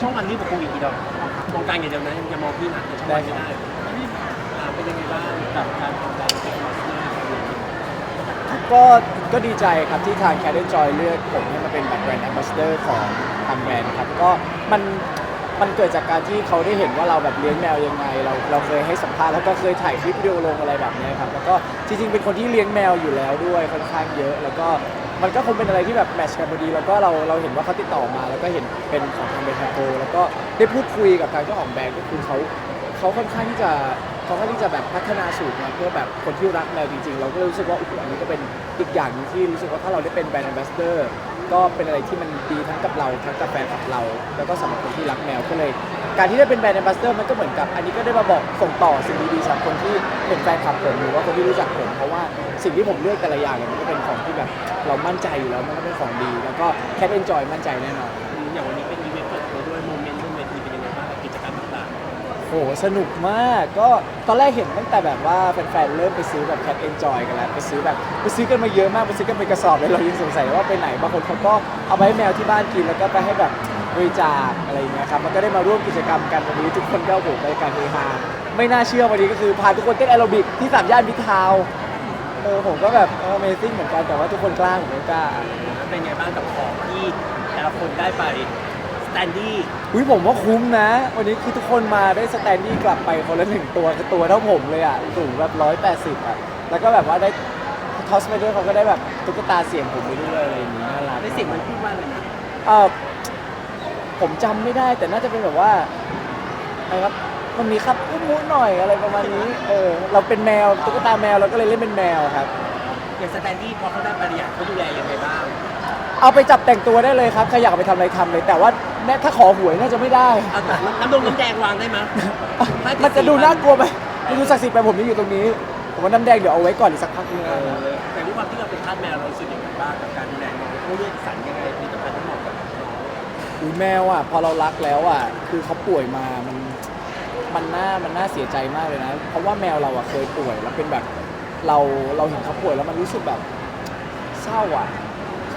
ช่องวันรีบกับกูอีกทีเดียวมองการอย่างเดียวนะอย่ามองพี่นะช่องวันไม่ได้อ่าเป็นยังไงบ้างก็ก็ดีใจครับที่ทาง c a d e n Joy เลือกผมให้มาเป็นแบบแบรนด์ a m b a s s a d o r ของทางแบรนด์ครับก็มันมันเกิดจากการที่เขาได้เห็นว่าเราแบบเลี้ยงแมวยังไง เราเราเคยให้สัมภาษณ์แล้วก็เคยถ่ายคลิปวิดีโอลงอะไรแบบนี้ครับแล้วก็จริงๆเป็นคนที่เลี้ยงแมวอยู่แล้วด้วยค่อนข้างเยอะ แล้วก็ มันก็คงเป็นอะไรที่แบบแมทชกันพอดี แล้วก็เราเราเห็นว่าเขาติดต่อมา แล้วก็เห็นเป็นของทางเบทาโกแล้วก็ได้พูดคุยกับทางเจ้าของแบรนด์ก็คือเขาเขาค่อนข้างที่จะเขาค่อนข้างที่จะแบบพัฒนาสูตรมาเพื่อแบบคนที่รักแมวจริงๆ เราก็รู้สึกว่าโอ้โหอันนี้ก็เป็นอีกอย่างหนึงที่รู้สึกว่าถ้าเราได้เป็นแบรนด์ a m b a s s a d o r ก็เป็นอะไรที่มันดีทั้งกับเราทั้งกับแฟนคลับเรา แล้วก็สำหรับคนที่รักแมวก็เลย การที่ได้เป็นแบรนด์ a m b a s s a d o r มันก็เหมือนกับ อันนี้ก็ได้มาบอกส่งต่อสิ่งดีๆสำหรับคนที่เป็นแฟนคลับผมหรือว่าคนที่รู้จักผมเพราะว่าสิ่งที่ผมเลือกแต่ละอย่างเนี่ยมันก็เป็นของที่แบบเรามั่นใจอยู่แล้วมันก็เป็นของดี แล้วก็แค่เอนจอยมั่นใจแน่นอนอย่างวันนี้เป็นอีเวนต์เปิดตัวด้วยโมเมนต์บนเวทีเป็นยังไงบ้างกับกิจกรรมต่างโหสนุกมากก็ตอนแรกเห็นตั้งแต่แบบว่าแฟนๆเริ่มไปซื้อแบบแค t เอนจอยกันแล้วไปซื้อแบบไปซื้อกันมาเยอะมากไปซื้อกันเป็นกระสอบเลยเรายังสงสัยว่าไปไหนบางคนเขาก็เอาไปให้แมวที่บ้านกินแล้วก็ไปให้แบบ บริจาคอะไรอย่างเงี้ยครับมันก็ได้มาร่วมกิจกรรมกันวันนี้ทุกคนก็โอ้โหในการเฮฮาไม่น่าเชื่อวันนี้ก็คือพาทุกคนเต้นแอโรบิกที่สามย่านมิตรทาวน์เออผมก็แบบเออ Amazing เหมือนกันแต่ว่าทุกคนกล้าผมไม่กล้าๆเป็นยังไงบ้างกับของที่แต่ละคนได้ไปสแตนดี้อุ้ยผมว่าคุ้มนะ วันนี้คือทุกคนมาได้สแตนดี้กลับไปคนละหนึ่งตัวคือตัวเท่าผมเลยอะสูงแบบร้อยแปดสิบอะแล้วก็แบบว่าได้ทอสไปด้วยเขาก็ได้แบบตุ๊กตาเสียงผมไปด้วยอะไรอย่างนี้น่ารักได้เสียงมันพูดว่าอะไรนะเออ ผมจำไม่ได้แต่น่าจะเป็นแบบว่าอะไรครับมันมีครับอุ้มมุหน่อยอะไรประมาณนี้เออเราเป็นแมวตุ๊กตาแมวเราก็เลยเล่นเป็นแมวครับ อย่างสแตนดี้พอเขาได้ปริญญาเขาดูแลยังไงบ้างเอาไปจับแต่งตัวได้เลยครับใครอยากเอาไปทำอะไรทำเลย แต่ว่าแม่ถ้าขอหวยน่าจะไม่ได้ เอาแต่น้ำดงน้ำแดงวางได้ไหมมันจะดูน่ากลัวไหมมันดูศักดิ์สิทธิ์ไปผมยังอยู่ตรงนี้ ผมว่าน้ำแดงเดี๋ยวเอาไว้ก่อนอีกสักพักนึงเออแต่ด้วยความที่เราเป็นทาสแมวเรารู้สึกยังไงบ้างกับการดูแลน้องเขาเลือกสรรยังไงผลิตภัณฑ์ทั้งหมดกับน้อง อุ้ยแมวอะพอเรารักแล้วอะคือเขาป่วยมามันมันน่ามันน่าเสียใจมากเลยนะ เพราะว่าแมวเราอะเคยป่วยแล้วเป็นแบบเราเราเห็นเขาป่วยแล้วมันรู้สึกแบบเศร้าอะ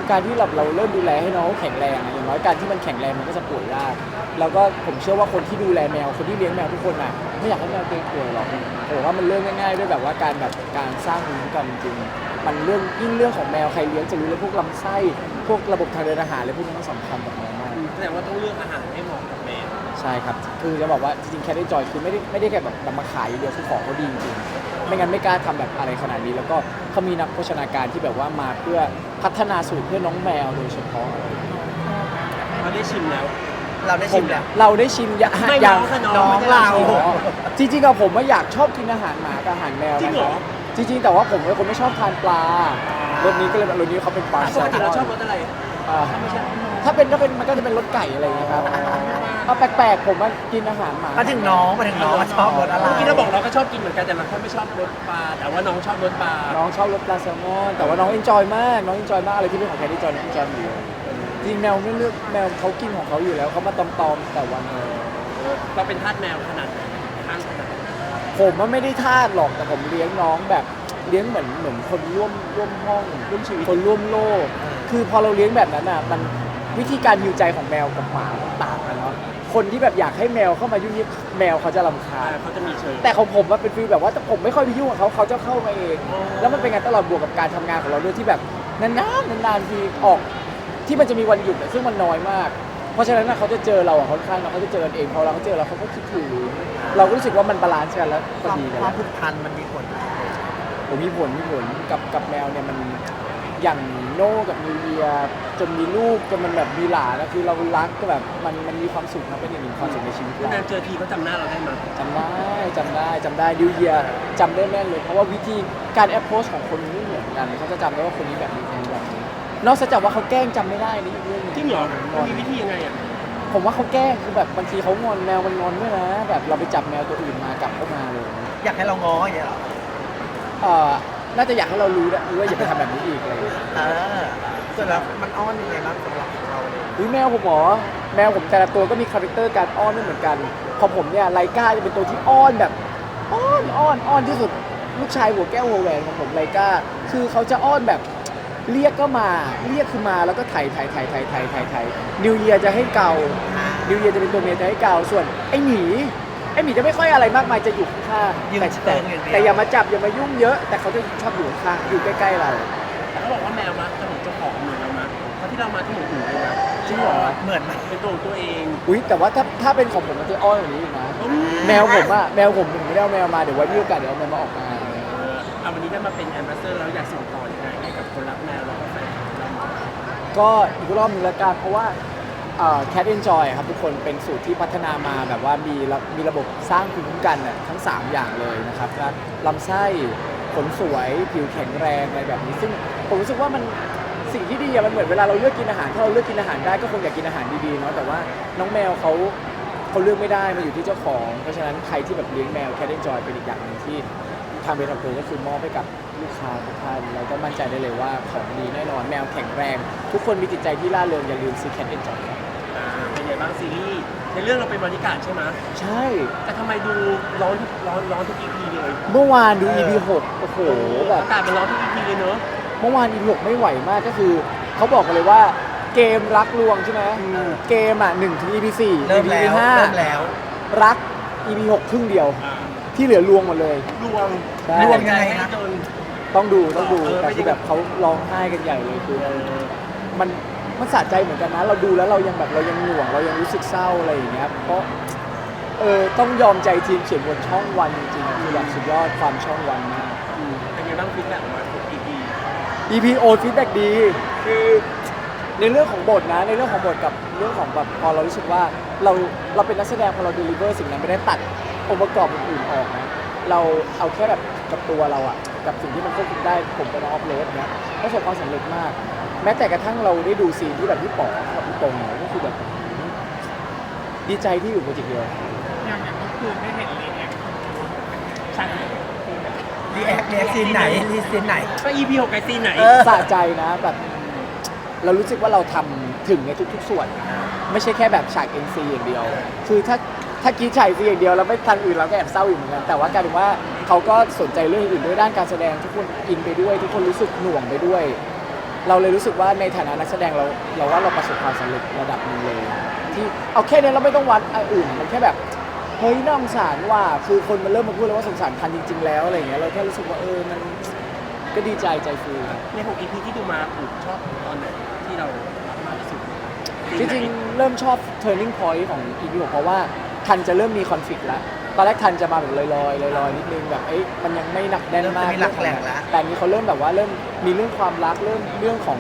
คือการที่เราเราเริ่มดูแลให้น้องเขาแข็งแรงอะอย่างน้อยการที่มันแข็งแรงมันก็จะป่วยยากแล้วก็ผมเชื่อว่าคนที่ดูแลแมวคนที่เลี้ยงแมวทุกคนอะไม่อยากให้แมวตัวเองป่วยหรอกผมว่ามันเริ่มง่ายๆด้วยแบบว่าการแบบการสร้างภูมิคุ้มกันจริงๆมันเรื่องยิ่งเรื่องของแมวใครเลี้ยงจะรู้เลยพวกลำไส้พวกระบบทางเดินอาหารอะไรพวกนี้มันสำคัญกับแมวมากแสดงว่าต้องเลือกอาหารให้เหมาะกับแมวใช่ครับ คือจะบอกว่าจริงๆแค t จอยคือไม่ได้ไม่ได้แค่แบบนำมาขายอย่างเดียวคือของเขาดีจริงๆไม่งั้นไม่กล้าทำแบบอะไรขนาดนี้ แล้วก็เขามีนักโภชนาการที่แบบว่ามาเพื่อ พัฒนาสูตรเพื่อน้องแมวโดยเฉพาะเขาได้ชิมแล้ว เราได้ชิมแล้ว เราได้ชิมยาไม่ยัน้องค่ะน้องน้องไม่ได้เราชิมอ๋อจริงๆอะผมว่าอยากชอบกินอาหารหมากับอาหารแมวจริงเหรอ นะครับจริงๆ แต่ว่าผมเป็นคนไม่ชอบทานปลารสนี้ก็เลยรสนี้เขาเป็นปลาปแซกลติมเราอนชอบรสอะไร อ่าถ้าไม่ใช่ถ้าเป็นถ้าเป็นมันก็จะเป็นรสไก่อะไรอย่างเงี้ยครับ เอาแปลกๆผมว่ากินอาหารหมา มาถึงน้องมาถึงน้องว่าชอบรสอะไรเมื่อกี้เราบอกเราก็ชอบกินเหมือนกันแต่เราแค่ไม่ชอบรสปลา แต่ว่าน้องชอบรสปลา น้องชอบรสปลาแซลมอนแต่ว่าน้องเอนจอยมาก น้องเอนจอยมากอะไรที่เป็นของแคดี้จอยน้องเอนจอยอยู่จริงแมวไม่เลือกแมวเขากินของเขาอยู่แล้วเขามาตอมๆแต่วันเลยเราเป็นทาสแมวขนาดไหนข้างขนาดไหนผมว่าไม่ได้ทาสหรอกแต่ผมเลี้ยงน้องแบบเลี้ยงเหมือนเหมือนคนร่วมร่วมห้องร่วมชีวิตคนร่วมโลก คือพอเราเลี้ยงแบบนั้นอะมันวิธีการฮิวใจของแมวกับหมามันต่างกันเนาะ คนที่แบบอยากให้แมวเข้ามายุ่งยิบแมวเขาจะรำคาอ่าญ เขาจะมีเชิง แต่ของผมมันเป็นฟีลแบบว่าผมไม่ค่อยไปยุ่งกับเขาเขาจะเข้ามาเอง อ๋อ แล้วมันเป็นงานตลอดบวกกับการทำงานของเราด้วยที่แบบนานๆนานๆทีออก ที่มันจะมีวันหยุดอะซึ่งมันน้อยมาก เพราะฉะนั้นน่ะเขาจะเจอเราอะค่อนข้างนะเขาจะเจอกันเองพอเราเขาเจอเราเขาก็คิดถึงเราก็รู้สึกว่ามันบาลานซ์กันแล้วพคอวามดีกันควาแล้มวผูกพันมันมีผล ผมมีผลมีผลกับกับแมวเนี่ยมัน อย่างโน่กับนิวเยียจนมีลูกจนมันแบบมีหลานแล้วคือเรารักก็แบบมันมันมีความสุขนะเป็นอีกหนึ่งความสุขในชีวิตเรานานเจอทีเขาจำหน้าเราได้ไหมจำได้จำได้จำได้ดิวเยียจำได้แม่นเลย เพราะว่าวิธีการแอปโพสของคนไม่เหมือนกันเขาจะจำได้ว่าคนนี้แบบนี้คนนี้แบบนี้นอกจากว่าเขาแกล้งจำไม่ได้นี่อีกเรื่องหนึงจริงเหรองมันอนมีวิธียังไงอะผมว่าเขาแกล้งคือแบบบางทีเขางอนแมวมันงอนด้วยนะ แบบเราไปจับแมวตัวอื่นมากลับเข้ามาเลย อยากให้เราง้ออย่างเงี้ยเหรอ เอ่อ น่าจะอยากให้เรารู้นะว่าอย่าไปทำแบบนี้อีกอะไรอย่างเงี้ยเออส่วนแล้วมันอ้อนยังไงบ้างสำหรับเราเนี่ยอุ้ยแมวผมเหรอแมวผมแต่ละตัวก็มีคาแรคเตอร์การอ้อนไม่เหมือนกันพอผมเนี่ยไลก้าจะเป็นตัวที่อ้อนแบบอ้อนอ้อนอ้อนที่สุดลูกชายหัวแก้วหัวแหวนของผมไลก้าคือเขาจะอ้อนแบบ เรียกก็มาเรียกคือมาแล้วก็ไถ่ไถ่ไถ่ไถ่ไถ่ไถ่ไถ่นิวเยียจะให้เกาอ่านนิวเยียจะเป็นตัวเมียจะให้กาวส่วนไอ้หมี ไอ้หมีจะไม่ค่อยอะไรมากมายจะอยู่ข้างๆยืนแต่เชิแต่งอย่างเดียว แต่อย่ามาจับอย่ามายุ่งเยอะ แต่เขาจะชอบอยู่ข้างๆอยู่ใกล้ๆเรา แต่เขาบอกว่าแมวมักจะเหมือนเจ้าของเหมือนเรานะเพราะที่เรามาที่หมูหูเลยนะจริงเหรอเหมือนไหมเป็นตัวของตัวเองอุ้ยแต่ว่าถ้าถ้าเป็นของผมมันจะอ้อนอย่างนี้อีกนะแมวผมอะแมวผมผมไม่ได้เอาแมวมาเดี๋ยวไว้มีโอกาสเดี๋ยวเอาแมวมาออกงานเออเอาวันนี้ได้มาเป็นแอมบาสเดอร์แล้วอยากส่งต่อยังไงให้กับคนรักแมวแล้วก็แฟนคลับเราก็อีกรอบหนึงละกันเพราะว่า เอ่อ Cat Enjoy ครับทุกคนเป็นสูตรที่พัฒนามาแบบว่ามีมีระบบสร้างภูมิคุ้มกันน่ะทั้ง 3 อย่างเลยนะครับก็ลำไส้ขนสวย ผิวแข็งแรงอะไรแบบนี้ ซึ่งผมรู้สึกว่ามันสิ่งที่ดีอะมันเหมือนเวลาเราเลือกกินอาหารถ้าเราเลือกกินอาหารได้ก็คงอยากกินอาหารดีๆเนาะแต่ว่าน้องแมวเขาเขาเลือกไม่ได้มาอยู่ที่เจ้าของ เพราะฉะนั้นใครที่แบบเลี้ยงแมว Cat Enjoy เป็นอีกอย่างหนึ่งที่ทางเบทาโกก็คือมอบให้กับลูกค้าทุกท่านเราก็มั่นใจได้เลยว่าของดีแน่นอนแมวแข็งแรง ทุกคนมีจิตใจที่ร่าเริงอย่าลืมซื้อ Cat Enjoy ครับางซีรีส์ในเรื่องเราเป็นบริการดใช่ไหมใช่ แต่ทำไมดูร้อนร้อนร้อนทุก EP เลยเมื่อวานดูเออ EP 6โอ้โหแบบ อากาศมันร้อนทุก EP เลยเนอะ เมื่อวาน EP 6ไม่ไหวมากก็คือเขาบอกกันเลยว่าเกมรักลวงใช่ไหมเกมอะ1ถึง EP 4 เริ่ม EP แล้วห้าเริ่มแล้วรัก EP 6ครึ่งเดียวอ่าที่เหลือลวงหมดเลยลวงใช่ลวงยังไงให้นะจน ต้องดูต้องดูเออแต่ไม่คือได้แบบเขาร้องไห้กันใหญ่เลยคือ มัน มันสะใจเหมือนกันนะ เราดูแล้วเรายังแบบเรายังหน่วง เรายังรู้สึกเศร้าอะไรอย่างเงี้ยเพราะเออต้องยอมใจทีมเขียนบทช่องวันจริงๆคือแบบสุดยอดความช่องวันมากอืมเป็นไงบ้างฟีดแบ็กออกมาทุก EP EP โอฟีดแบ็กดี คือในเรื่องของบทนะ ในเรื่องของบทกับเรื่องของแบบพอเรารู้สึกว่าเราเราเป็นนักแสดงพอเราเดลิเวอร์สิ่งนั้นไม่ได้ตัดองค์ประกอบอื่นๆออกนะเราเอาแค่แบบกับตัวเราอะกับสิ่งที่มันควบคุมได้ผมเป็นออฟโรดเนี่ยประสบความสำเร็จมาก แม้แต่กระทั่งเราได้ดูซีนที่แบบพี่ป๋อกับพี่ตรงเนี่ยก็คือแบบดีใจที่อยู่โปรเจกต์เดียวอย่างอย่างเมื่อคืนได้เห็นรีแอคชัดเลยรีแอครีแอคซีนไหนรีซีนไหนก็ EP 6ไอซีนไหนเออสะใจนะแบบเรารู้สึกว่าเราทำถึงในทุก ๆ ส่วน ไม่ใช่แค่แบบฉาก NC อย่างเดียว คือถ้าถ้ากรีดฉาก NC อย่างเดียวแล้วไม่ทันอื่นเราก็แอบเศร้าอยู่เหมือนกันแต่ว่ากลายเป็นว่าเขาก็สนใจเรื่องอื่นด้วยด้านการแสดงทุกคนอินไปด้วย ทุกคนรู้สึกหน่วงไปด้วย เราเลยรู้สึกว่าในฐานะนักแสดงเราเราว่าเราประสบความสำเร็จระดับหนึงเลย ที่เอาแค่นี้เราไม่ต้องวัดอันอื่นมันแค่แบบเฮ้ยน่าสงสารว่าคือคนมันเริ่มมาพูดแล้วว่าสงสารทันจริง ๆ แล้วอะไรอย่างเงี้ยเราแค่รู้สึกว่าเออมันก็ดีใจใจฟูใน6 EP ที่ดูมาอุชอบตอนไหนที่เรารักมากที่สุดจริงๆ เริ่มชอบ turning point ของ EP 6เพรางเพราะว่าทันจะเริ่มมีคอนฟ lict แล้ว ตอนแรกทันจะมาแบบลอยๆลอยๆนิดนึงแบบเอ้ยมันยังไม่หนักแน่นเริ่มมากจะมีหลักแหล่งแล้วแต่อันนี้เขาเริ่มแบบว่าเริ่มมีเรื่องความรักเริ่มเรื่องของ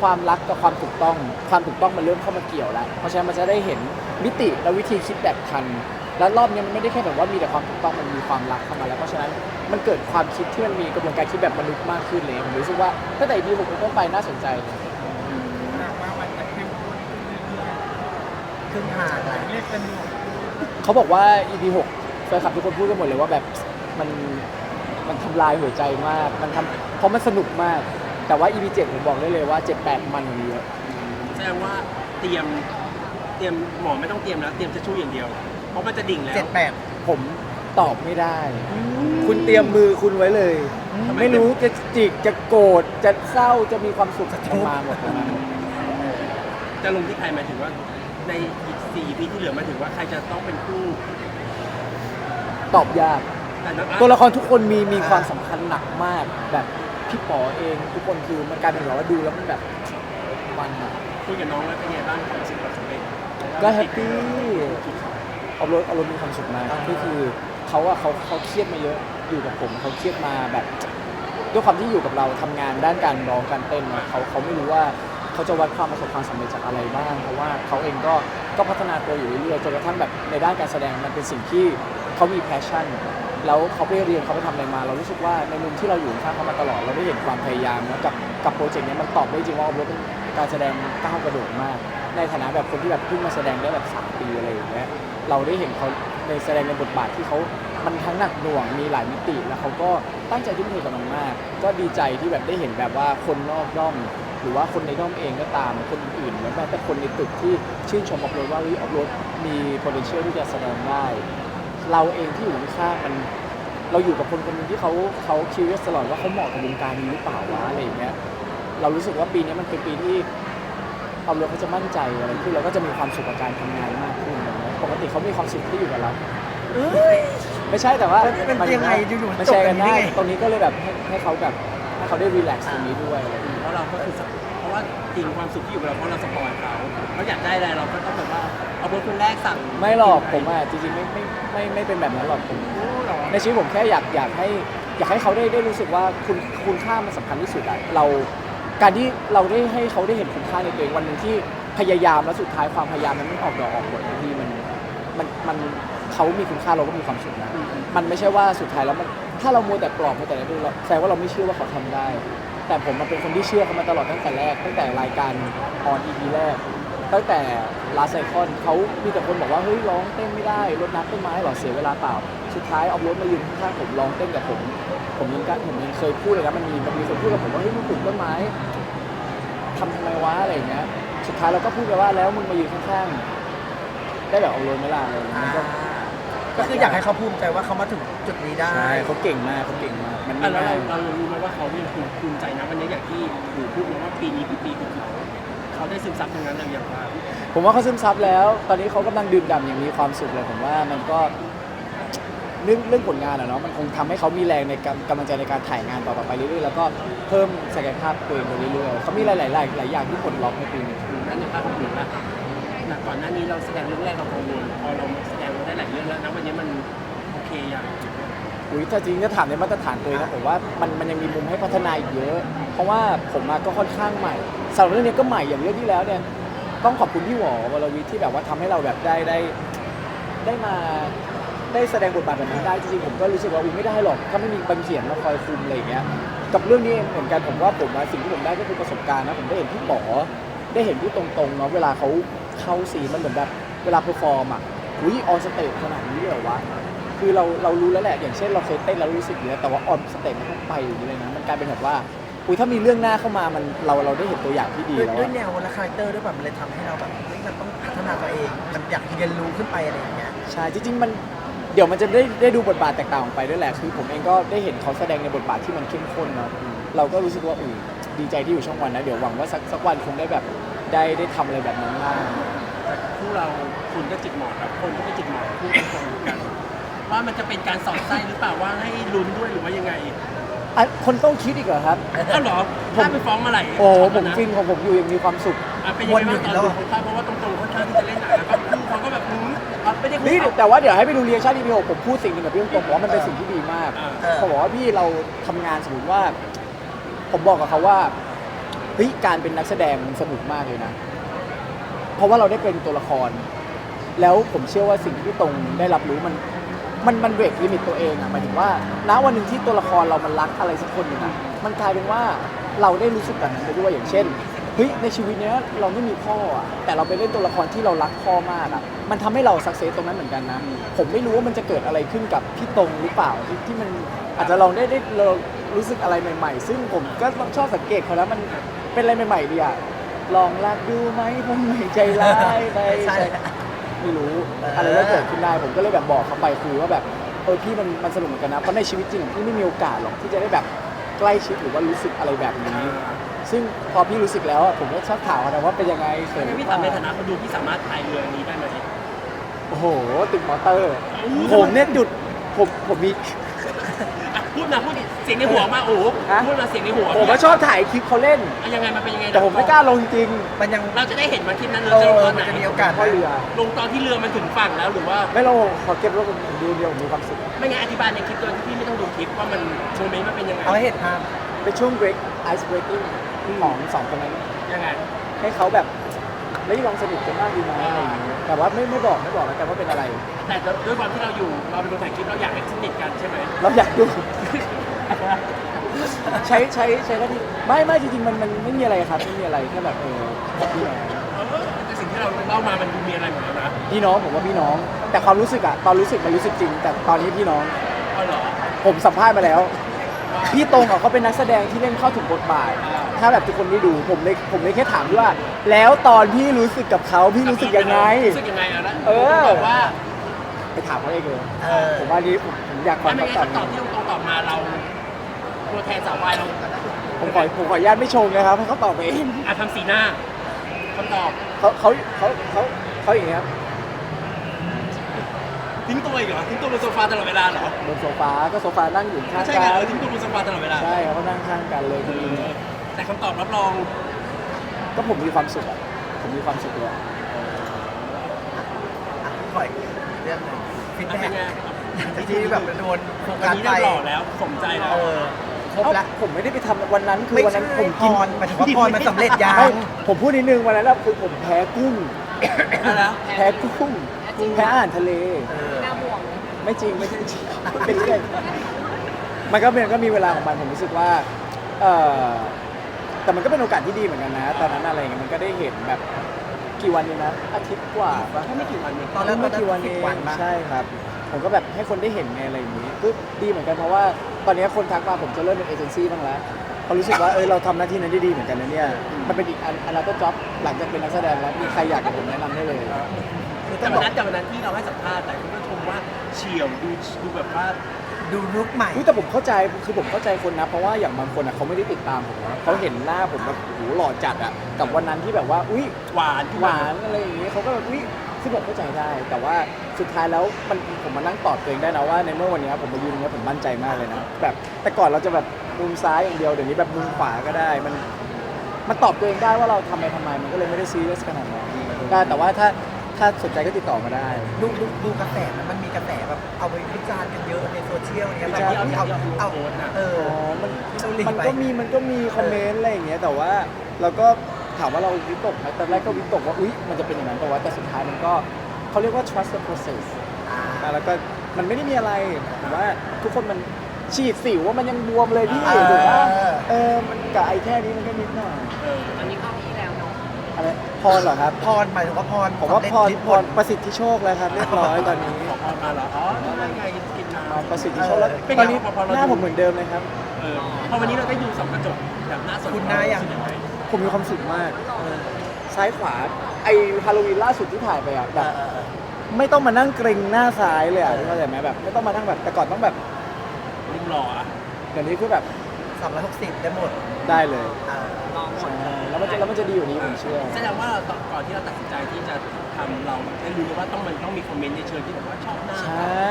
ความรักกับความถูกต้อง ความถูกต้องมันเริ่มเข้ามาเกี่ยวแล้วเพราะฉะนั้นมันจะได้เห็นมิติและวิธีคิดแบบทัน แล้วรอบนี้มันไม่ได้แค่แบบว่ามีแต่ความถูกต้องมันมีความรักเข้ามาแล้วเพราะฉะนั้นมันเกิดความคิดที่มันมีกระบวนการคิดแบบมนุษย์มากขึ้นเลยผมรู้สึกว่าตั้งแต่ EP 6เป็นต้นไปน่าสนใจเลยแต่ว่ามันจะเข้มข้นขึ้นเรื่อยขึ้นทางแล้วๆเรียกกันหมด เขาบอกว่า EP 6แฟนคลับทุกคนพูดกันหมดเลยว่าแบบมันมันทำลายหัวใจมาก มันทำเพราะมันสนุกมาก แต่ว่า EP 7ผมบอกได้เลยว่า 7 8 มันกว่านี้เยอะแสดงว่าเตรียมเตรียมหมอไม่ต้องเตรียมแล้วเตรียมจะช่วยอย่างเดียว เพราะมันจะดิ่งแล้ว เจ็ดแปดผมตอบไม่ได้ คุณเตรียมมือคุณไว้เลย ทำไม ไม่รู้จะจิกจะโกรธจะเศร้าจะมีความสุขมันมาหมดมันมาหมดจะลงที่ใครหมายถึงว่าในอี ก4 EP ที่เหลือหมายถึงว่าใครจะต้องเป็นผู้ตอบยาก แต่นักตัวละครทุกคนมีมีความสำคัญหนักมาก แบบพี่ป๋อเองทุกคนคือมันกลายเป็นแบบว่าดูแล้วมันแบบมันอะคุยกับน้องแล้วเป็นไงบ้างความรู้สึกความสำเร็จก็แฮปปี้เอารถเอารถมีความสุขมากก็คือเขาอะเขาเขาเครียดมาเยอะอยู่กับผมเขาเครียดมาแบบด้วยความที่อยู่กับเราทำงานด้านการร้องการเต้นเนอะเขาเขาไม่รู้ว่าเขาจะวัดความประสบความสำเร็จจากอะไรบ้าง เพราะว่าเขาเองก็ ก็พัฒนาตัวอยู่เรื่อยๆจนกระทั่งแบบในด้านการแสดงมันเป็นสิ่งที่เขามีแพชชั่น แล้วเขาไปเรียนเขาไปทำอะไรมา เรารู้สึกว่าในมุมที่เราอยู่ข้างเขามาตลอด เราได้เห็นความพยายามนะกับกับโปรเจกต์นี้มันตอบได้จริงว่าเอฟโรดเป็น การแสดงก้าวกระโดดมาก ในฐานะแบบคนที่แบบเพิ่งมาแสดงได้แบบสามปีอะไรอย่างเงี้ยเราได้เห็นเขาในแสดงในบทบาทที่เขามันทั้งหนักหน่วงมีหลายมิติแล้วเขาก็ตั้งใจทุ่มเทกับมันมาก ก็ดีใจที่แบบได้เห็นแบบว่าคนนอกด้อมหรือว่าคนในด้อมเองก็ตามคนอื่นๆหรือแม้แต่คนในตึกที่ชื่นชมออฟรดว่าเฮ้ยออฟรดมี potential ที่จะแสดงได้ เราเองที่อยู่ข้างมันเราอยู่กับคนคนนึงที่เขาเขาคิวเอสตลอดว่าเขาเหมาะกับวงการนี้หรือเปล่าวะอะไรอย่างเงี้ย เรารู้สึกว่าปีนี้มันเป็นปีที่เอารถเขาจะมั่นใจอะไรขึ้นเราก็จะมีความสุขกับการทำงานมากขึ้นอะไรเงี้ยปกติเขามีความสุขที่อยู่กับเราไม่ใช่แต่ว่ามันยังไงอยู่ๆมันแชร์กันจบกันได้ได้ไง ตรงนี้ก็เลยแบบให้ให้เขาแบบให้เขาได้รีแลกซ์ตรงนี้ด้วยอะไรอย่างเงี้ย เพราะเราก็คือสปเพราะว่าจริงความสุขที่อยู่กับเราเพราะเราสปอยเขาเขาอยากได้อะไรเราก็ต้องแบบว่าเอารถคนแรกสั่งไม่หรอกผมอะจริงๆไม่ไม่ไม่ไม่เป็นแบบนั้นหรอกผมโอ้เหรอในชีวิตผมแค่อยากอยากให้ อยากให้เขาได้ได้รู้สึกว่าคุณคุณค่ามันสำคัญที่สุดอะเรา การที่เราได้ให้เขาได้เห็นคุณค่าในตัวเองวันหนึ่งที่พยายามแล้วสุดท้ายความพยายามนั้นไม่ออกดอกออกผลบางทีมันมันมันเขามีคุณค่าเราก็มีความสุขนะมันไม่ใช่ว่าสุดท้ายแล้วมันถ้าเรามัวแต่ปลอบมัวแต่อะไรดูเราแสดงว่าเราไม่เชื่อว่าเขาทำได้ แต่ผมมันเป็นคนที่เชื่อเขามาตลอดตั้งแต่แรก ตั้งแต่รายการออนอีพีแรก ตั้งแต่ลาไซคอนเขามีแต่คนบอกว่าเฮ้ยร้องเต้นไม่ได้รดน้ำต้นไม้เหรอเสียเวลาเปล่า สุดท้ายเอารถมายืนข้างๆผมร้องเต้นกับผม ผมยังกล้าผมยังเคยพูดเลยนะมันมีมันมีคนพูดกับผมว่าเฮ้ยมึงปลูกต้นไม้ทำทำไมวะอะไรอย่างเงี้ยสุดท้ายเราก็พูดไปว่าแล้วมึงมายืนข้างๆได้แบบเอารถไหม่ล่ะอะไรอย่างเงี้ยมันก็ก็คืออยากให้เขาภูมิใจว่าเขามาถึงจุดนี้ได้ ใช่เขาเก่งมากเขาเก่งมากมันอะไม่แล้วง่าเรายเรารู้ไหมว่าเขาเนี่ยภูมิภูมิใจนะวันนี้อย่างที่หนูพูดมาว่าปีนี้เป็นปีของเขาเขาได้ซึมซับตรงนั้นแล้วอย่างไรผมว่าเขาซึมซับแล้ว ตอนนี้เขากำลังดื่มด่ำอย่างมีความสุขเลยผมว่ามันก็ เรื่องเรื่องผลงานอะเนาะมันคงทำให้เขามีแรงในการกำลังใจในการถ่ายงานต่อๆไปเรื่อยๆแล้วก็เพิ่มศักยภาพตัวเองไปเรื่อยๆเขามีหลายๆหลายหลายอย่างที่ปลดล็อกในปีนี้ นั่นในภาพของหนูนะหนักก่อนหน้านี้เราแสดงเรื่องแรกเรากังวลพอเรามาแสดงมาได้หลายเรื่องแล้วนะวันนี้มันโอเคอย่างอุ้ยถ้าจริงก็ถามในมาตรฐานตัวเองนะผมว่ามันมันยังมีมุมให้พัฒนาอีกเยอะ เพราะว่าผมมาก็ค่อนข้างใหม่สำหรับเรื่องนี้ก็ใหม่อย่างเรื่องที่แล้วเนี่ยต้องขอบคุณพี่หวอวรวิทย์ที่แบบว่าทำให้เราแบบได้ได้ได้มา ได้แสดงบทบาทแบบนั้นได้จริงๆผมก็รู้สึกว่าอุ้ยไม่ได้หรอก ถ้าไม่มีบังเขียนมาคอยคุมอะไรอย่างเงี้ยกับเรื่องนี้เหมือนกันผมว่าผมว่าสิ่งที่ผมได้ก็คือประสบการณ์นะผมได้เห็นพี่ป๋อได้เห็นพี่ตรงๆเนาะเวลาเขาเข้าซีนมันเหมือนแบบเวลาเพอร์ฟอร์มอะอุ้ยออนสเตจขนาดนี้เลยเหรอวะคือเราเรารู้แล้วแหละอย่างเช่นเราเคยเต้นแล้วรู้สึกอยู่แล้วแต่ว่าออนสเต็ปมันต้องไปอย่างนี้เลยนะมันกลายเป็นแบบว่าอุ้ยถ้ามีเรื่องหน้าเข้ามามันเราเราได้เห็นตัวอย่างที่ดีด้วยแล้วด้วยอะ แนวและคาแรคเตอร์ด้วยแบบมันเลยทำให้เราแบบเฮ้ยมันต้องพัฒนาตัวเอง มันอยากเรียนรู้ขึ้นไปอะไรอย่างเงี้ย ใช่จริงๆมัน เดี๋ยวมันจะได้ได้ดูบทบาทแตกต่างออกไปด้วยแหละคือผมเองก็ได้เห็นเขาแสดงในบทบาทที่มันเข้มข้นเนาะเราก็รู้สึกว่าอุ้ยดีใจที่อยู่ช่องวันนะเดี๋ยวหวังว่าสักสักวันคงได้แบบได้ได้ทำอะไรแบบนั้นบ้างแต่คู่เราคุณก็จิตหมอนแล้วคนก็ไม่จิตหมอนคู่กันตรงกัน ว่ามันจะเป็นการสอดไส้หรือเปล่าว่าให้ลุ้นด้วยหรือว่ายังไงอะคนต้องคิดอีกเหรอครับเอ้าเหรอถ้าไปฟ้องมาไหร่โอ้ช็กผมนะฟินของผมอยู่อย่างมีความสุขอะเป็นยังไงบ้างตอนดูของเขาเพราะว่าตรงๆค่อนข้างที่จะเล่นหนัก ไม่ได้คู่นี่เขาแต่ว่าเดี๋ยวให้ไปดูเรียกชั่น EP 6ผมพูดสิ่งหนึ่งกับพี่ตรงๆผมว่ามันเป็นสิ่งที่ดีมากอ่าเออผมบอกว่าพี่เราทำงานสมมติว่า ผมบอกกับเขาว่าเฮ้ยการเป็นนักแสดงมันสนุกมากเลยนะ เพราะว่าเราได้เป็นตัวละคร แล้วผมเชื่อว่าสิ่งที่พี่ตรงได้รับรู้มัน มันมันเบรกลิมิตตัวเองอะหมายถึงว่าณวันหนึ่งที่ตัวละครเรามันรักอะไรสักคนหนึ่งอะมันกลายเป็นว่าเราได้รู้สึกแบบนั้นไปด้วยอย่างเช่น เฮ้ยในชีวิตเนี้ยเราไม่มีพ่ออะแต่เราไปเล่นตัวละครที่เรารักพ่อมากอะมันทำให้เราสักเซสตรงนั้นเหมือนกันนะ ผมไม่รู้ว่ามันจะเกิดอะไรขึ้นกับพี่ตรงหรือเปล่าที่ที่มันอาจจะลองได้ได้เรารู้สึกอะไรใหม่ ๆ ซึ่งผมก็ชอบสังเกตเขาแล้วมันเป็นอะไรใหม่ๆดีอะลองรักดูไหมผมไม่ใจร้ายไปใช่ ไม่รู้เออออะไรก็เกิดขึ้นได้ผมก็เลยแบบบอกเขาไปคุยว่าแบบเออพี่มันมันสนุกเหมือนกันนะเพราะในชีวิตจริงของพี่ไม่มีโอกาสหรอกที่จะได้แบบใกล้ชิดหรือว่ารู้สึกอะไรแบบนี้ ซึ่งพอพี่รู้สึกแล้วอะผมก็ชอบถามนะว่าเป็นยังไงเขินหงั้รืนอพี่เปถามล่าในฐานะคนดูพี่สามารถพายเรือนี้ได้ไหม โอ้โหติดมอเตอร์ อู้ผมเนี่ยจุดผมผมมี อะพูดมาพูดดิเสียงในหัวมาโอ้โหฮะ พูดมาเสียงในหัวผมก็ชอบถ่ายคลิปเขาเล่น อะยังไงมันเป็นยังไงแต่ผมไม่กล้าลงจริงมันยังเราจะได้เห็นมันคลิปนั้นเลเอยจะลงตออนไหมันนจะมีโอกาสพ่อเรือ ลงตอนที่เรือมันถึงฝั่งแล้วหรือว่า ไม่ลงขอเก็บไว้ผมดูเดียวผมมีความสุขไม่งั้นอธิบายในคลิปโดยที่พี่ไม่ต้องดูคลิปว่ามันโมเมนต์มันเป็นยังไงเอาให้เห็นภาพเป็นช่วง break ice breaking ของสองคนนั้นยังไงให้เขาแบบเฮ้ยลองสนิทกันมากดีไหมอะไรอย่างเงี้ยแต่ว่าไม่ไม่บอกไม่บอกแล้วกันว่าเป็นอะไร แต่ด้วยความที่เราอยู่เราเป็นคนถ่ายคลิปเราอยากให้สนิทกันใช่ไหมเราอยากดู ใช้ใช้ใช้หน้าที่ไม่ไม่จริงๆมันมันไม่มีอะไรครับไม่มีอะไรแค่แบบเออพี่น้องเออแต่สิ่งที่เราเล่ามามันดูมีอะไรเหมือนกันนะพี่น้องผมว่าพี่น้อง แต่ความรู้สึกอะตอนรู้สึกมันรู้สึกจริง แต่ตอนนี้พี่น้องเอาเหรอผมสัมภาษณ์มาแล้ว พี่ตรงอะเขาเป็นนักแสดงที่เล่นเข้าถึงบทบาทอ่าถ้าแบบทุกคนได้ดูผมเลยผมเลยแค่ถามพี่ว่า แล้วตอนพี่รู้สึกกับเขาพี่รู้สึกยังไง รู้สึกยังไงอะแล้วเออ บอกว่าไปถามเขาเองเลยเออ ผมว่านี้ผมผมอยากฟัถ้างไม่งั้นคำตอบคำตอบที่ตรงๆตอบมาเราตัวแทนสาววายเราผมขอผมขออนุญาตไม่ชงนะครับให้เขาตอบเองอาทำสีหน้าคำตอบเขาเขาเขาเขาเขาอย่างเงี้ยครับ ทิ้งตัวอีกเหรอทิ้งตัวบนโซฟาตลอดเวลาเหรอบนโซฟาก็โซฟานั่งอยู่ข้างไม่ใช่กัไงนเออทิ้งตัวบนโซฟาตลอดเวลาใช่เขานั่งข้างกันเลยคนนี้แต่คำตอบรับรองก็ผมมีความสุขอะผมมีความสุขเลยอะขออีกเรื่องหนึงฟีดอะแบ็เป็นไงกที่แบบโดนโฟวักันสนี้ไป เรียบหล่อแล้วสมใจแล้วเออ ครบเอ้าละผมไม่ได้ไปทำวันนั้นคือไม่วันใช่นั้นผมพกินรหมายถึงว่าพรมันสำเร็จยัไม่งผมพูดนิดนึงวันนั้นอะคือผมแพ้กุ้งอะแล้ว แพ้กุ้งแพ้อาหารทะเล เออ ไม่จริงไม่จริงเป็นเรื่องมันก็เป็นก็มีเวลาของมันผมรู้สึกว่าเออแต่มันก็เป็นโอกาสที่ดีเหมือนกันนะ ตอนนั้นอะไรเงี้ยมันก็ได้เห็นแบบกี่วันเองนะอาทิตย์กว่าปะ แค่ไม่กี่วันเองตอนแรกไม่กี่วันเอสิบงวันปะ ใช่ครับ ผมก็แบบให้คนได้เห็นไงอะไรอย่างนี้ก็ดีเหมือนกันเพราะว่าตอนนี้คนทักมาผมจะเริ่มเป็นเอเจนซี่บ้างแล้วเขารู้สึกว่าเออเราทำหน้าที่นั้นได้ดีเหมือนกันนะเนี่ยมันเป็นอีกอันอันนั้นก็จ็อบหลังจากเป็นนักแสดงแล้วมีใครอยากกับผมแนะนำได้เลย คือต้แต่องบวัอนกนั้นแต่วันนั้นที่เราให้สัมภาษณ์แต่คุณก็ชม ว่าเฉียวดูดูแบบว่าดูลุกใหม่อุ๊ยแต่ผมเข้าใจคือผมเข้าใจคนนะ เพราะว่าอย่างบางคนอะเขาไม่ได้ติดตามผมนะเขาเห็นหน้าผมแบบโอ้โหหล่อจัดอะกับวันนั้นที่แบบว่า อุ้ยหวานขึ้นหมวานอะไรอย่างนี้เขาก็แบบอุ้ยคือผมเข้าใจได้ แต่ว่าสุดท้ายแล้วมันผมมานั่งตอบตัวเองได้นะว่าในเมื่อวันนี้ผมมายืนตรงนี้ผมมั่นใจมากเลยนะแบบแต่ก่อนเราจะแบบมุมซ้ายอย่างเดียวเดี๋ยวนี้แบบมุมขวาก็ได้มันมันตอบตัวเองได้ว่าเราทำไปทำไมมันก็เลยไม่ได้ซีเรียสขนาดนั้นได้แต่ว่าถ้า ถ้าสนใจก็ติดต่อมาได้ ดูดูดูกระแสนะมันมีกระแสแบบเอาไปวิจารณ์กันเยอะในโซเชียลเนี่ยแบบวิจารณ์เอาเอาเอาเออ อ๋อ มันที่เราลิงก์มันไป ก็มีมันก็มีคอมเมนต์อะไรอย่างเงี้ย แต่ว่าเราก็ถามว่าเราวิตกไหมตอนแรกก็วิตกว่า อุ๊ย มันจะเป็นอย่างนั้นแต่ว่าแต่สุดท้ายมันก็เขาเรียกว่า trust the process อ่าอะแล้วก็มันไม่ได้มีอะไรผมว่าทุกคนมันฉีดสิวว่ามันยังบวมเลยพี่เออ ถูกปะเออ มันกับไอ้แค่นี้มันก็นิดหน่อย เออ รพรเหรอครับ พรหมายถึงว่าพรผมว่าสำเร็จพรฤทธิ์พรประสิทธิโชคแล้วครับเรียบร้อยตอนนี้ ขอพรมาเหรออ๋อนั่นไงกินอ่าน้ำประสิทธิโชคแล้วเป็นไงตอนนี้พอพอเราหน้าดูผมเหมือนเดิมเลยครับเออพอวันนี้เราได้ดูสองกระจกแบบหน้าสดคุณหน้ายังรู้สึกไงผมมีความสุขมากซ้ายขวาไอฮาโลวีนล่าสุดที่ถ่ายไปอะแบบไม่ต้องมานั่งเกรงหน้าซ้ายเลยอะเข้าใจไหมแบบไม่ต้องมานั่งแบบแต่ก่อนต้องแบบลุงหล่ออะเดี๋ยวนี้คือแบบสามร้อยหกสิบได้หมดได้เลยอ่าลองหมใช่ด แล้วมันจะแล้วมันจะดีอยู่านี้ผมเชื่อ แสดงว่าก่อนที่เราตัดสินใจที่จะทำเราได้รู้เลยว่าต้องมันต้องมีคอมเมนต์ในเชิงที่แบบว่าชอบหน้าใช่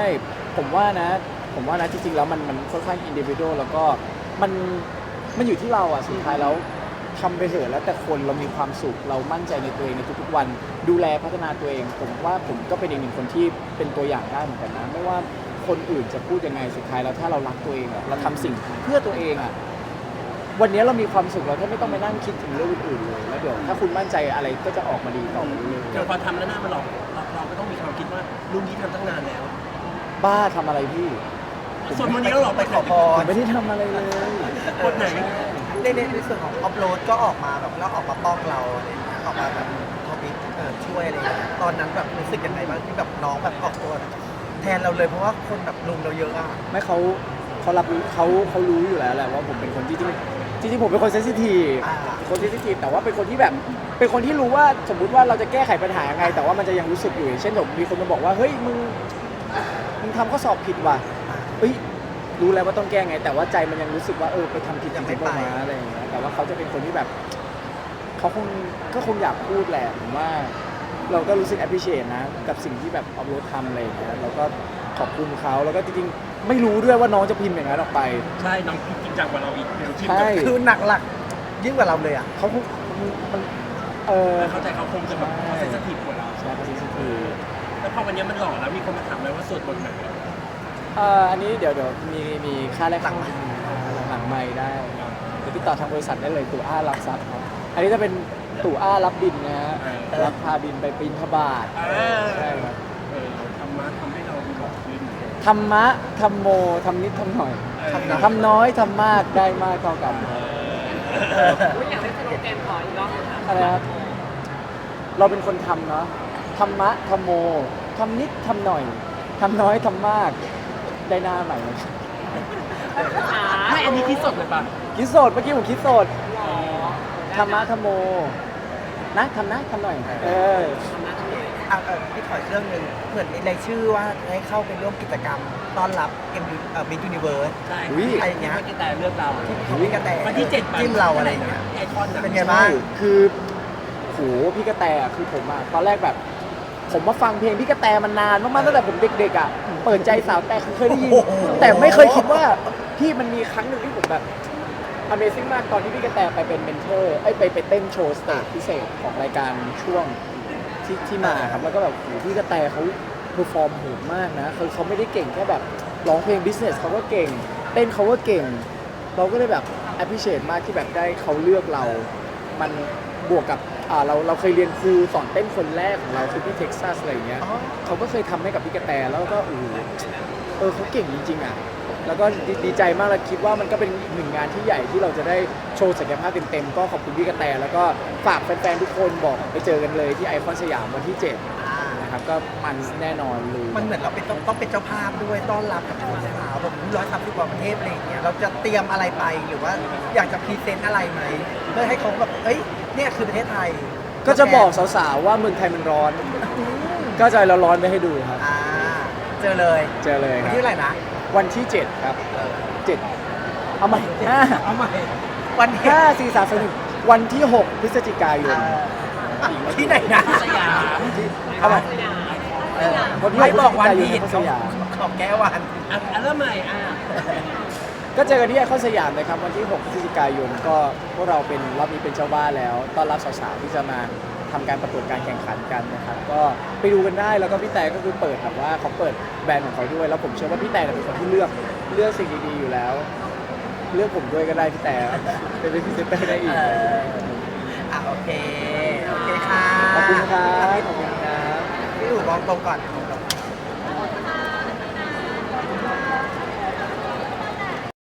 ผมว่านะ ผมว่านะจริงๆแล้วมันมันค่อนข้างอินดิวิ a l แล้วก็มันมันอยู่ที่เราอะสุดท้ายแล้วทำไปเถอะแล้วแต่คนเรามีความสุขเรามั่นใจในตัวเองในทุกๆวัน ดูแลพัฒนาตัวเอง ผมว่าผมก็เป็นอีกหนึ่งคนที่เป็นตัวอย่างได้เหมือนกันนะไม่ว่าคนอื่นจะพูดยังไงสุดท้ายแล้วถ้าเรารักตัวเองอะเราทำสิ่งเพื่อตัวเองอะ วันนี้เรามีความสุขเราแค่ไม่ต้องไปนั่งคิดถึงเรื่องอื่นๆเลยแล้วเดี๋ยวถ้าคุณมั่นใจอะไรก็จะออกมาดีต่อไปเรื่อยเดี๋ยวพอทำแล้วหน้ามันหลอกเราเราก็ต้องมีความคิดว่าลุงนี้ทำตั้งนานแล้วๆบ้าทำอะไรพี่ส่วนวันนี้เราหลอกไปไปขอพผรมไม่ได้ทำอะไรเลยคนไหนในในในส่วนของอัพโหลดก็ออกมาแบบแล้วออกมาป้องเราอะไรอย่างเงี้ยออกมาแบบทวิตเอ่อช่วยอะไรอย่างเงี้ยตอนนั้นแบบรู้สึกยังไงบ้างที่แบบน้องแบบออกตัวแทนเราเลยเพราะว่าคนแบบลุมเราเยอะอะไม่เขาเขารับรู้เขาเขารู้อยู่แล้วแหละว่าผมเป็นคนที่จริง จริงๆผมเป็นคนเซนซิทีฟอ่า คนเซนซิทีฟแต่ว่าเป็นคนที่แบบ เป็นคนที่รู้ว่าสมมุติว่าเราจะแก้ไขปัญหายังไง แต่ว่ามันจะยังรู้สึกอยู่อย่างเช่นแบบมีคนมาบอกว่าเฮ้ยมึงมึงทำข้อสอบผิดว่ะเฮ้ยรู้แล้วว่าต้องแก้ไง แต่ว่าใจมันยังรู้สึกว่าเออไปทำผิดจยังไม่ริงๆไปป่าวะอะไรอย่างเงี้ยแต่ว่าเขาจะเป็นคนที่แบบเขาคงก็คงอยากพูดแหละผมว่า เราก็รู้สึก appreciate นะ กับสิ่งที่แบบเอารถทำอะไรอย่างเงี้ยเราก็ขอบคุณเขาแล้วก็จริงๆ ไม่รู้ด้วยว่าน้องจะพิมพ์อย่างนั้นออกไป ใช่น้องจริงจังกว่าเราอีกเดี๋ยวชิมใช่ คือหนักหลักยิ่งกว่าเราเลยอะ เขาคงมันเออเข้าใจเขาคงจะแบบเซนซิทีฟกว่าเราใช่เขาสิคือแล้วพอวันนี้มันหล่อแล้วมีคนมาถามเลยว่าสวดบนต์ไหนเอ่ออันนี้เดี๋ยวเดี๋ยวมีมีค่าแรกหลังหลังไม่ได้เดี๋ยวติดต่อทางบริษัทได้เลยตู่อ้ารับทรัพย์ครับอันนี้จะเป็นตู่อ้ารับบินนะฮะรับพาบินไปปีนทบาทเออใช่ครับเออธรรมะทำให้ ธรรมะธรรมโมทำนิดทำหน่อยเออทำน้อยทำมากได้มากเท่ากันอุ๊ยอยากได้สโลแกนขออีกรอบหนึงค่ะอะไรครับเราเป็นคนทำเนาะธรรมะธรรมโมทำนิดทำหน่อยทำน้อยทำมากได้หน้าใหม่เลยขาไม่อันนี้คิดสดเลยป่ะคิดโสดเมื่อกี้ผมคิดโสดธรรมะธรรมโมนะทำนะทำหน่อย เออ อะเออพี่ถอยเรื่องหนึ่งเหมือนมีรายชื่อว่าให้เข้าไปร่วมกิจกรรม ต้อนรับเอ็มยูเอ่อบิ๊กยูนิเวิร์สใช่อุ๊ย อะไรอย่างเงี้ยที่แต่เลือกเราที่พี่กระแตวันที่เจ็ดจิ้มเราอะไรอย่างเงี้ย ไอคอนน่ะเป็นไงบ้าง คือโหพี่กระแตอะคือผมอะตอนแรกแบบ ผมมาฟังเพลงพี่กระแตมันนานมากๆตั้งแต่ผมเด็กๆอะเปิดใจสาวแต่เคยได้ยินแต่ไม่เคยคิดว่าพี่มันมีครั้งหนึ่งที่ผมแบบ Amazing มากตอนที่พี่กระแตไปเป็นเมนเทอร์ไอ้ยไปไปเต้นโชว์สเตจพิเศษของรายการช่วง ที่ที่มาครับแล้วก็แบบโหพี่กระแตเขาเพอร์ฟอร์มโหดมากนะคือเขาไม่ได้เก่งแค่แบบร้องเพลงบิสเนสเขาก็เก่งเต้นเขาก็เก่ง เราก็เลยแบบ appreciate มากที่แบบได้เขาเลือกเรา มันบวกกับอ่าเราเราเคยเรียนครูสอนเต้นคนแรกของเราคือพี่เท็กซัสอะไรอย่างเงี้ยอ๋อเขาก็เคยทำให้กับพี่กระแตแล้วก็โอ้โหเออเขาเก่งจริงๆอะ แล้วก็ดีดีใจมากแล้วคิดว่ามันก็เป็นหนึ่งงานที่ใหญ่ที่เราจะได้โชว์ศักยภาพเต็มๆก็ขอบคุณพี่กระแต แล้วก็ฝากแฟนๆทุกคนบอกไปเจอกันเลยที่ไอคอนสยามวันที่7อ่านะครับก็มันแน่นอนเลยมันเหมือนเราเป็นต้องต้องเป็นเจ้าภาพด้วยต้อนรับกับผู้สาวแบบร้อยสามสิบกว่าประเทศอะไรอย่างเงี้ยเราจะเตรียมอะไรไปหรือว่าอยากจะพรีเซนต์อะไรไหมเพื่อให้เขาแบบเอ้ยเนี่ยคือประเทศไทยก็จะบอกสาวๆว่าเมืองไทยมันร้อน ก็จะเราร้อนไปให้ดูครับ อ่าเจอเลยเจอเลยควันรับที่เท่าไหร่นะ วันที่ 7 ครับ 7 เอาใหม่ห้าเอาใหม่วันที่ห้าสี่สามสองหนึ่งวันที่ 6 พฤศจิกายนอ่าที่ไหนนะสยามเอาใหม่เออวันที่ไม่บอกวันพฤศผิจิดกายนเขาสยามของแก้วันอะอะเริ่มใหม่อะก็เจอกันที่ไอคอนสยามเลยครับวันที่ 6 พฤศจิกายนก็พวกเราเป็นรอบนี้เป็นเจ้าบ้านแล้ว ต้อนรับสาวๆที่จะมา ทำการประกวดการแข่งขันกันนะครับก็ไปดูกันได้แล้วก็พี่แต่ก็คือเปิดแบบว่าเขาเปิดแบรนด์ของเขาด้วย แล้วผมเชื่อว่าพี่แต่เป็นคนที่เลือกเลือกสิ่งดีๆอยู่แล้ว เลือกผมด้วยก็ได้พี่แต่เป็นพรีเซนเตอร์ได้อีกเอออะโอเคโอเคค่ะขอบคุณครับขอบคุณครับพี่อู๋มองตรงก่อนข